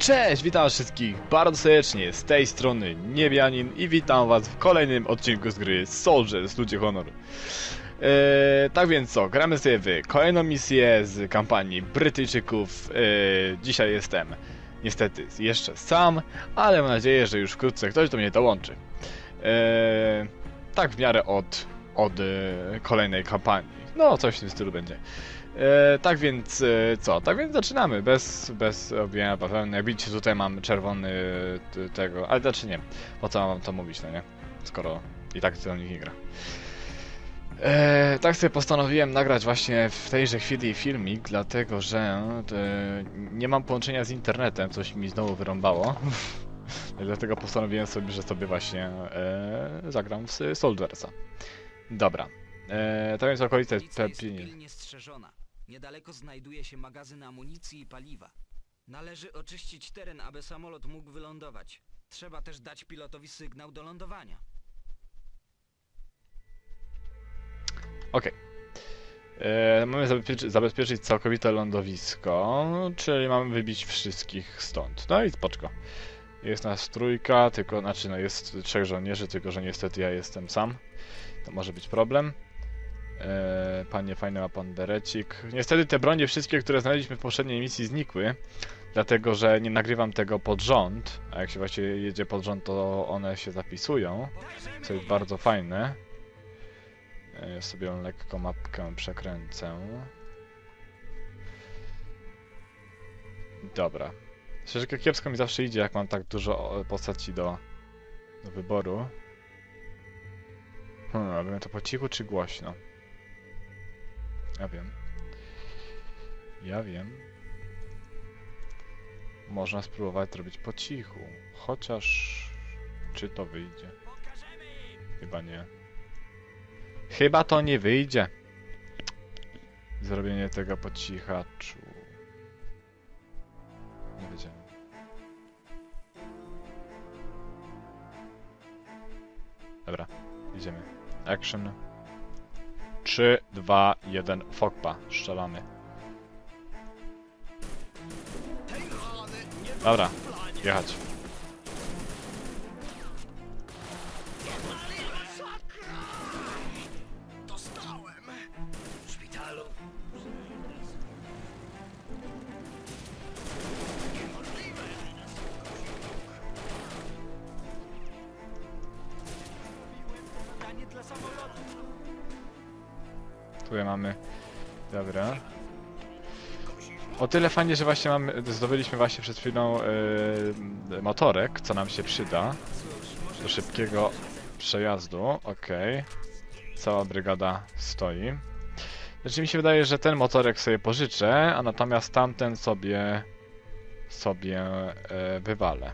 Cześć, witam wszystkich bardzo serdecznie, z tej strony Niebianin i witam was w kolejnym odcinku z gry Soldiers, Ludzie Honoru. Eee, tak więc co, gramy sobie w kolejną misję z kampanii Brytyjczyków. Eee, dzisiaj jestem niestety jeszcze sam, ale mam nadzieję, że już wkrótce ktoś do mnie dołączy. Eee, tak w miarę od, od e, kolejnej kampanii. No, coś w tym stylu będzie. E, tak więc e, co? Tak więc zaczynamy, bez, bez obijania bawełny. Jak widzicie tutaj mam czerwony t, tego, ale znaczy nie, po co mam to mówić, no nie? Skoro i tak do nich nie gra. E, tak sobie postanowiłem nagrać właśnie w tejże chwili filmik, dlatego że e, nie mam połączenia z internetem, coś mi znowu wyrąbało. dlatego postanowiłem sobie, że sobie właśnie e, zagram w Soldiersa. Dobra. E, tak to jest okolice Niedaleko znajduje się magazyn amunicji i paliwa. Należy oczyścić teren, aby samolot mógł wylądować. Trzeba też dać pilotowi sygnał do lądowania. Okej. E, Mamy zabezpieczy, zabezpieczyć całkowite lądowisko, czyli mamy wybić wszystkich stąd. No i spoczko. Jest nas trójka, tylko, znaczy no jest trzech żołnierzy, tylko że niestety ja jestem sam. To może być problem. E, panie, fajny ma pan berecik. Niestety te bronie wszystkie, które znaleźliśmy w poprzedniej misji znikły, dlatego że nie nagrywam tego pod rząd, a jak się właśnie jedzie pod rząd, to one się zapisują, co jest bardzo fajne. E, Ja sobie lekko mapkę przekręcę. Dobra. Szczerze, kiepsko mi zawsze idzie, jak mam tak dużo postaci do, do wyboru. Hmm, robimy to po cichu czy głośno? Ja wiem. Ja wiem. Można spróbować zrobić po cichu. Chociaż... Czy to wyjdzie? Chyba nie. Chyba to nie wyjdzie. Zrobienie tego po cichaczu. Nie wiedziałem. Dobra, idziemy. Action. 3, 2, 1, fokpa. Strzelamy. Dobra, jechać. O tyle fajnie, że właśnie mamy, zdobyliśmy właśnie przed chwilą yy, motorek, co nam się przyda do szybkiego przejazdu. Okej. Cała brygada stoi. Znaczy mi się wydaje, że ten motorek sobie pożyczę, a natomiast tamten sobie sobie e, wywalę.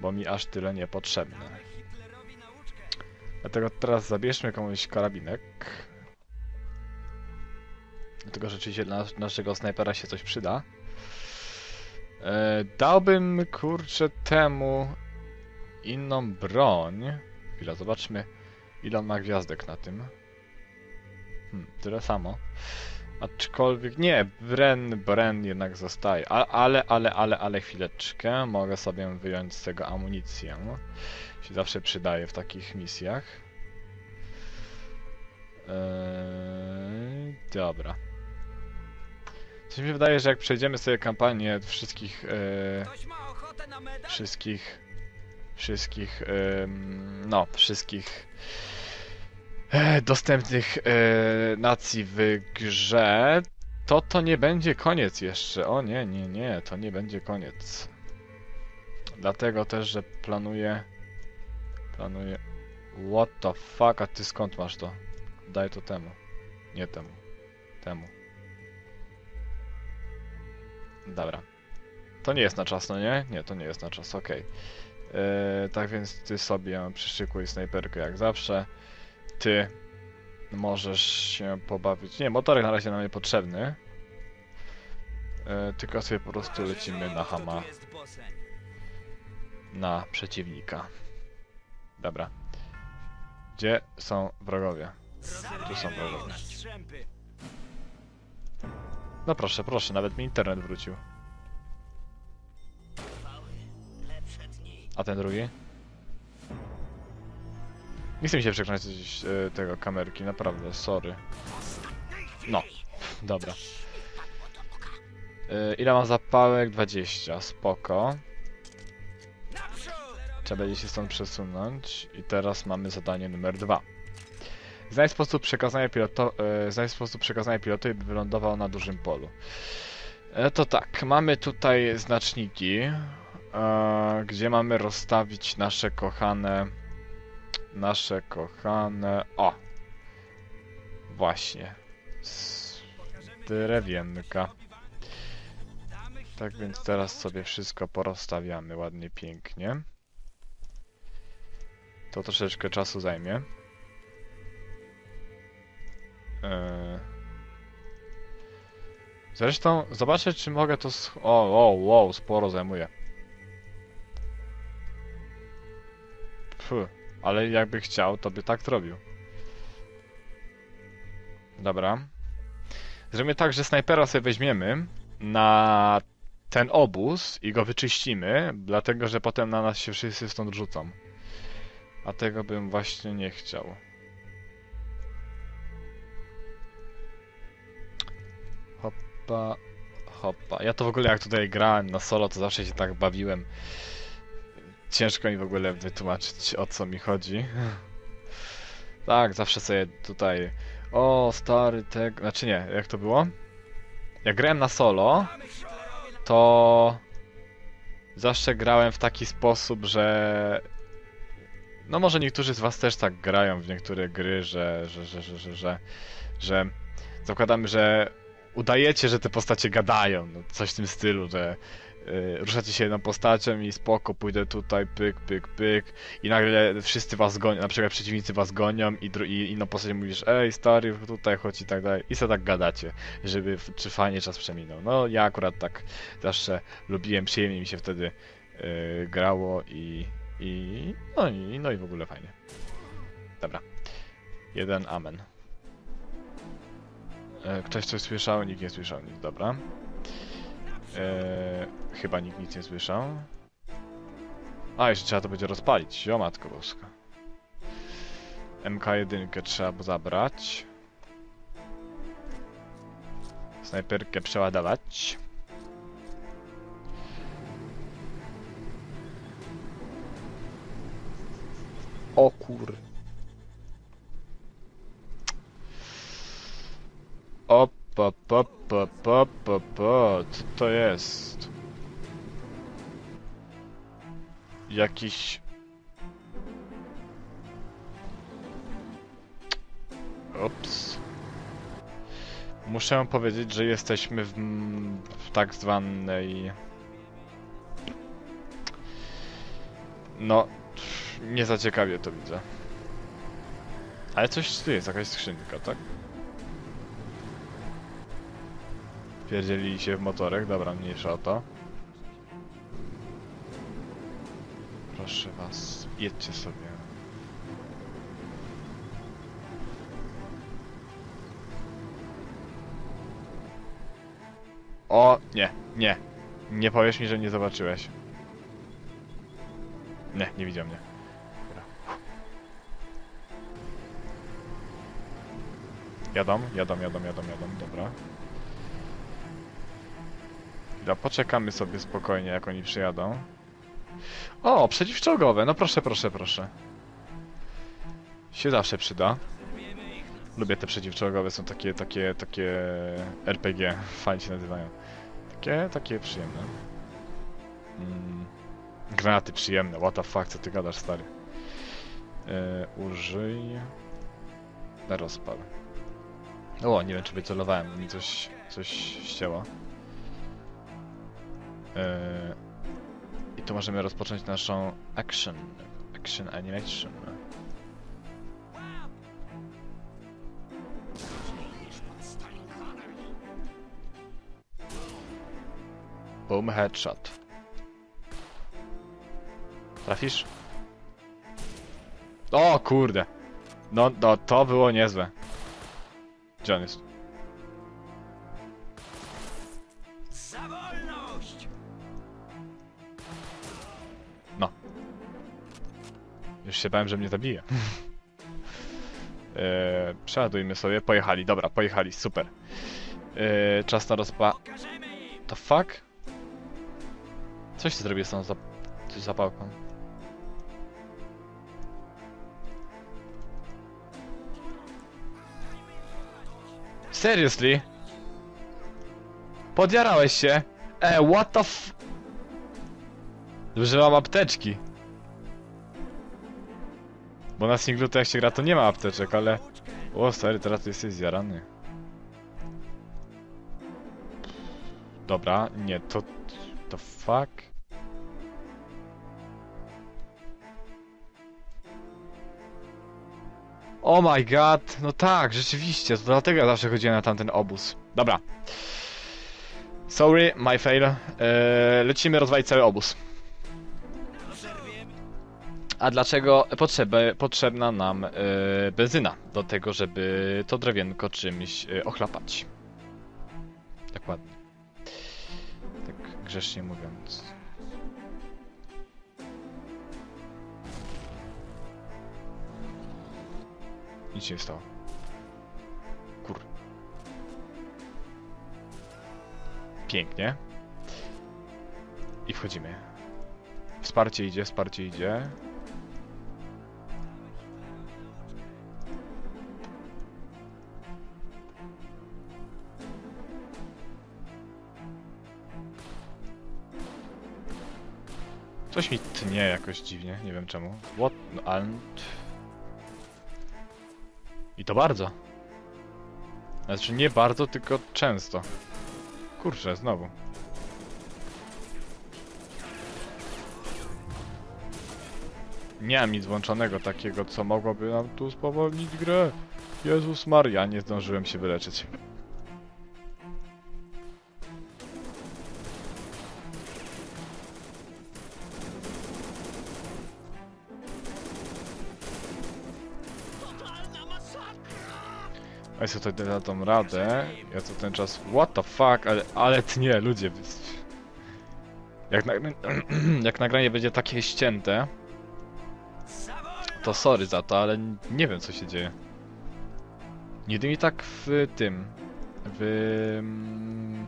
Bo mi aż tyle niepotrzebne. Dlatego teraz zabierzmy komuś karabinek. Dlatego rzeczywiście dla nas, naszego snajpera się coś przyda. E, dałbym, kurczę, temu inną broń. Chwila, zobaczmy ile on ma gwiazdek na tym. Hmm, tyle samo. Aczkolwiek nie, Bren, Bren jednak zostaje. A, ale, ale, ale, ale chwileczkę. Mogę sobie wyjąć z tego amunicję. Się zawsze przydaje w takich misjach. Eee, dobra. Coś mi wydaje, że jak przejdziemy sobie kampanię wszystkich, e, wszystkich, wszystkich, em, no, wszystkich e, dostępnych e, nacji w grze, to to nie będzie koniec jeszcze. O nie, nie, nie, to nie będzie koniec. Dlatego też, że planuję, planuję, what the fuck, a ty skąd masz to? Daj to temu, nie temu, temu. Dobra. To nie jest na czas, no nie? Nie, to nie jest na czas, okej. Eee, tak więc ty sobie przyszykuj snajperkę jak zawsze. Ty możesz się pobawić. Nie, motorek na razie nam niepotrzebny. Eee, tylko sobie po prostu lecimy na hama na przeciwnika. Dobra. Gdzie są wrogowie? Tu są wrogowie. No proszę, proszę, nawet mi internet wrócił. A ten drugi? Nie chce mi się przekręcić e, tego kamerki, naprawdę, sorry. No, dobra. E, ile mam zapałek? 20, spoko. Trzeba będzie się stąd przesunąć. I teraz mamy zadanie numer dwa. Znajdź sposób przekazania piloto, e, znajdź sposób przekazania pilotu, by wylądował na dużym polu. E, to tak, mamy tutaj znaczniki, e, gdzie mamy rozstawić nasze kochane, nasze kochane, o, właśnie, drewienka. Tak więc teraz sobie wszystko porozstawiamy ładnie, pięknie. To troszeczkę czasu zajmie. Eee. Zresztą zobaczę, czy mogę to. O, wow, sporo zajmuje. Pff, ale jakby chciał, to by tak zrobił. Dobra. Zrobimy tak, że snajpera sobie weźmiemy na ten obóz i go wyczyścimy, dlatego że potem na nas się wszyscy stąd rzucą. A tego bym właśnie nie chciał. Hoppa, hoppa. Ja to w ogóle jak tutaj grałem na solo, to zawsze się tak bawiłem. Ciężko mi w ogóle wytłumaczyć o co mi chodzi. Tak, zawsze sobie tutaj. O, stary tego. Znaczy nie, jak to było? Jak grałem na solo, to zawsze grałem w taki sposób, że no może niektórzy z was też tak grają w niektóre gry, że, że, że, że, że, że, że zakładamy, że udajecie, że te postacie gadają, no, coś w tym stylu, że y, ruszacie się jedną postacią i spoko, pójdę tutaj, pyk, pyk, pyk i nagle wszyscy was gonią, na przykład przeciwnicy was gonią i, i inną postać mówisz, ej stary, tutaj chodź i tak dalej i co tak gadacie, żeby czy fajnie czas przeminął. No ja akurat tak zawsze lubiłem, przyjemnie mi się wtedy y, grało i, i no, i no i w ogóle fajnie. Dobra. Jeden amen. E, Ktoś coś słyszał? Nikt nie słyszał nic, dobra. E, chyba nikt nic nie słyszał. A, jeszcze trzeba to będzie rozpalić. O matko boska. MK1 trzeba zabrać. Snajperkę przeładować. O kur... Op, op, op, op, op. Co to jest? Jakiś... Ups. Muszę powiedzieć, że jesteśmy w, w tak zwanej... No, nie za ciekawie to widzę. Ale coś tu jest, jakaś skrzynka, tak? Pierdzielili się w motorek, dobra, mniejsza o to. Proszę was, jedźcie sobie. O, nie, nie. Nie powiesz mi, że nie zobaczyłeś. Nie, nie widział mnie. Dobra. Jadą, jadą, jadą, jadą, dobra. Dobra, poczekamy sobie spokojnie, jak oni przyjadą. O, przeciwczołgowe, no proszę, proszę, proszę. Się zawsze przyda. Lubię te przeciwczołgowe, są takie, takie, takie RPG, fajnie się nazywają. Takie, takie przyjemne. Mm. Granaty przyjemne, what the fuck, co ty gadasz, stary. E, użyj... Rozpal. O, nie wiem, czy wycelowałem, mi coś, coś ścięło. E, I tu możemy rozpocząć naszą action, action animation. Boom, headshot. Trafisz? O kurde! No, no to było niezłe. Gdzie on jest? Już się bałem, że mnie zabije. Eee, przeładujmy sobie, pojechali, dobra, pojechali, super. Eee, czas na rozpa... The fuck? Coś ty zrobię z tą zap... zapałką. Seriously? Podjarałeś się? E, what the f... Mam apteczki. Bo na singlu to jak się gra to nie ma apteczek, ale... O stary, teraz ty jesteś zjarany. Dobra, nie, to... To fuck? Oh my god, no tak, rzeczywiście, to dlatego ja zawsze chodziłem na tamten obóz. Dobra. Sorry, my fail. Eee, lecimy rozwalić cały obóz. A dlaczego potrzeby, potrzebna nam e, benzyna do tego, żeby to drewienko czymś e, ochlapać? Dokładnie. Tak grzecznie mówiąc. Nic się nie stało. Kur. Pięknie. I wchodzimy. Wsparcie idzie, wsparcie idzie. Coś mi tnie jakoś dziwnie, nie wiem czemu. What and... I to bardzo. Znaczy nie bardzo, tylko często. Kurczę, znowu. Nie mam nic włączonego takiego, co mogłoby nam tu spowolnić grę. Jezus Maria, nie zdążyłem się wyleczyć. Ja sobie tutaj dam radę. Ja co ten czas. What the fuck? Ale, ale nie, ludzie. Jak. Jak nagranie będzie takie ścięte, to sorry za to, ale nie wiem co się dzieje. Nigdy mi tak w tym. W. mm,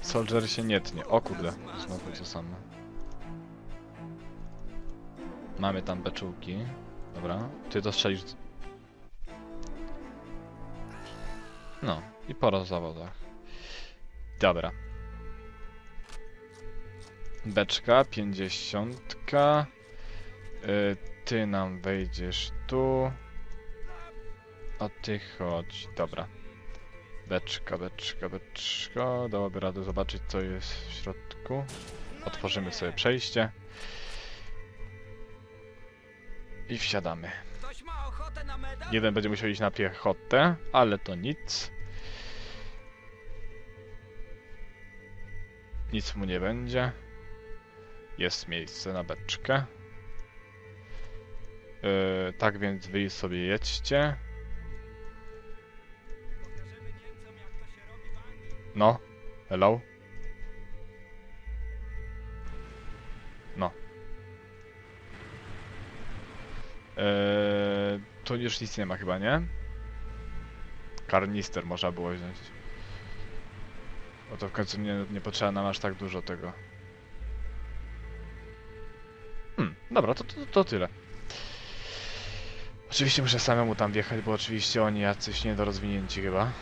Soldier się nie tnie. O kurde, znowu to samo. Mamy tam beczułki. Dobra, ty to strzelisz. No, i po zawodach. Dobra. Beczka, pięćdziesiątka. Y, ty nam wejdziesz tu. A ty chodź. Dobra. Beczka, beczka, beczka. Dałoby radę zobaczyć co jest w środku. Otworzymy sobie przejście. I wsiadamy. Ktoś ma ochotę na medal? Jeden będzie musiał iść na piechotę, ale to nic. Nic mu nie będzie. Jest miejsce na beczkę. Yy, tak więc wy sobie jedźcie. No, hello. No. Eee, tu już nic nie ma chyba, nie? Karnister można było wziąć. Bo to w końcu nie, nie potrzeba nam aż tak dużo tego. Hmm, dobra, to, to, to tyle. Oczywiście muszę samemu tam wjechać, bo oczywiście oni jacyś niedorozwinięci chyba.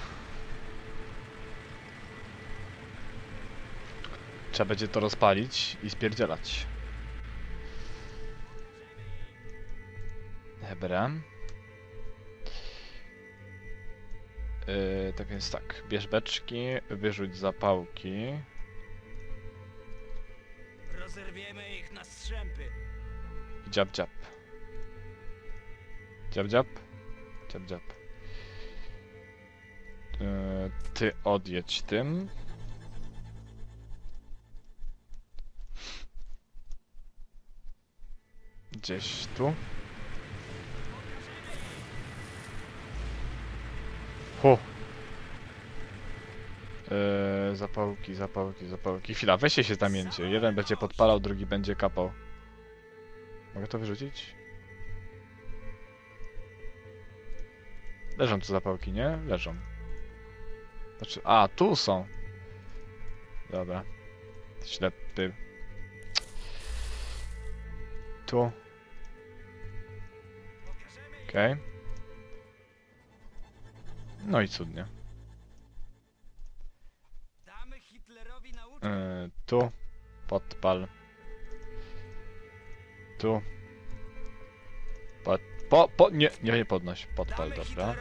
Trzeba będzie to rozpalić i spierdzielać. Dobra. Yy, tak więc tak, bierz beczki, wyrzuć zapałki. Rozerwiemy ich na strzępy. i Dziab, dziab. Dziab, dziab. Dziab, dziab. Yy, ty odjedź tym. Gdzieś tu. Ho. Eee, zapałki, zapałki, zapałki. Chwila, weźcie się zamieńcie. Jeden będzie podpalał, drugi będzie kapał. Mogę to wyrzucić? Leżą tu zapałki, nie? Leżą. Znaczy, a, tu są. Dobra. Ślepy. Tu. Okej. Okay. No i cudnie. Damy Hitlerowi nauczkę. Yy, tu. Podpal. Tu. Pod, po, po, nie, nie, nie podnoś. Podpal, dobra.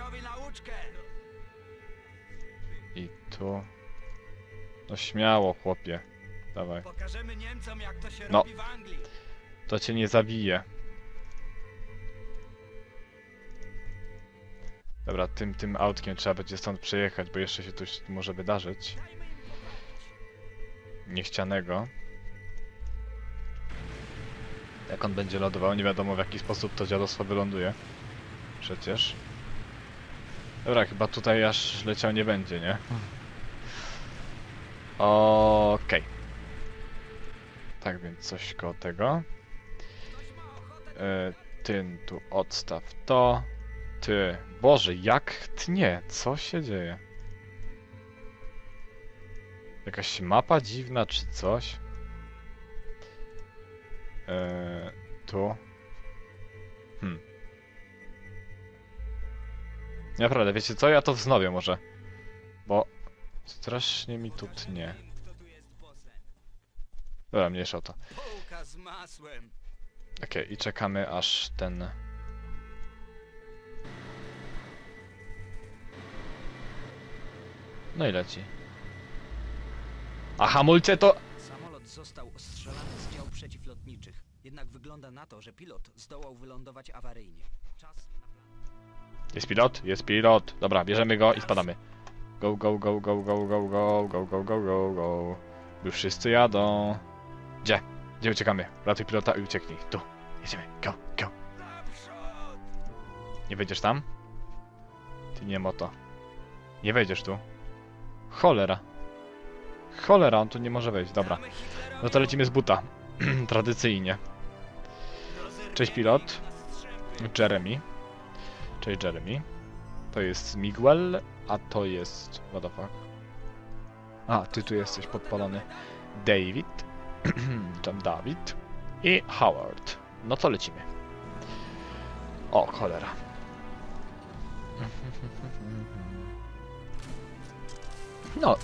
I tu. No śmiało, chłopie. Dawaj. Pokażemy Niemcom, jak to się No. robi w Anglii. To cię nie zabije. Dobra, tym, tym autkiem trzeba będzie stąd przejechać, bo jeszcze się tu może wydarzyć. Niechcianego. Jak on będzie lądował, nie wiadomo w jaki sposób to dziadostwo wyląduje. Przecież. Dobra, chyba tutaj aż leciał nie będzie, nie? Okej. Tak więc coś koło tego. Ktoś ma ochotę E, ty tu odstaw to. Ty. Boże, jak tnie? Co się dzieje? Jakaś mapa dziwna czy coś? E, tu. Hmm. Naprawdę, wiecie co? Ja to wznowię może. Bo strasznie mi tu tnie. Dobra, mniejsza o to. Okej, i czekamy aż ten... No i leci. A hamulce to... Samolot został ostrzelany z dział przeciwlotniczych. Jednak wygląda na to, że pilot zdołał wylądować awaryjnie. Czas na plan. Jest pilot? Jest pilot. Dobra, bierzemy go i spadamy. Go, go, go, go, go, go, go, go, go, go, go, go. Już wszyscy jadą. Gdzie? Gdzie uciekamy? Ratuj pilota i ucieknij. Tu. Jedziemy. Go, go. Naprzód! Nie wejdziesz tam? Ty nie moto. Nie wejdziesz tu. Cholera. Cholera, on tu nie może wejść. Dobra. No to lecimy z buta. Tradycyjnie. Cześć, pilot. Jeremy. Cześć Jeremy. To jest Miguel, a to jest... What the fuck? A, ty tu jesteś podpalony. David. Tam Dawid. I Howard. No to lecimy. O, cholera. No.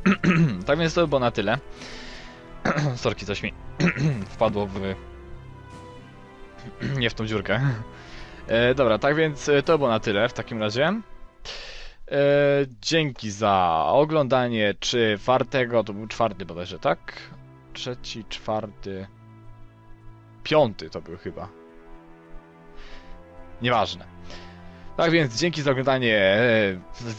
tak więc to by było na tyle. Sorki, coś mi wpadło w... Nie w tą dziurkę. E, dobra, tak więc e, to było na tyle w takim razie. E, dzięki za oglądanie czwartego, to był czwarty bodajże, tak? Trzeci, czwarty, piąty to był chyba. Nieważne. Tak więc dzięki za oglądanie e,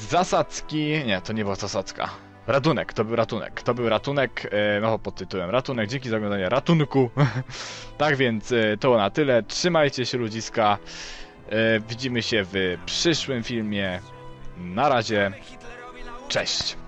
zasadzki. Nie, to nie była zasadzka. Ratunek, to był ratunek. To był ratunek, e, no pod tytułem Ratunek. Dzięki za oglądanie ratunku. tak więc e, to na tyle. Trzymajcie się ludziska. Widzimy się w przyszłym filmie. Na razie. Cześć.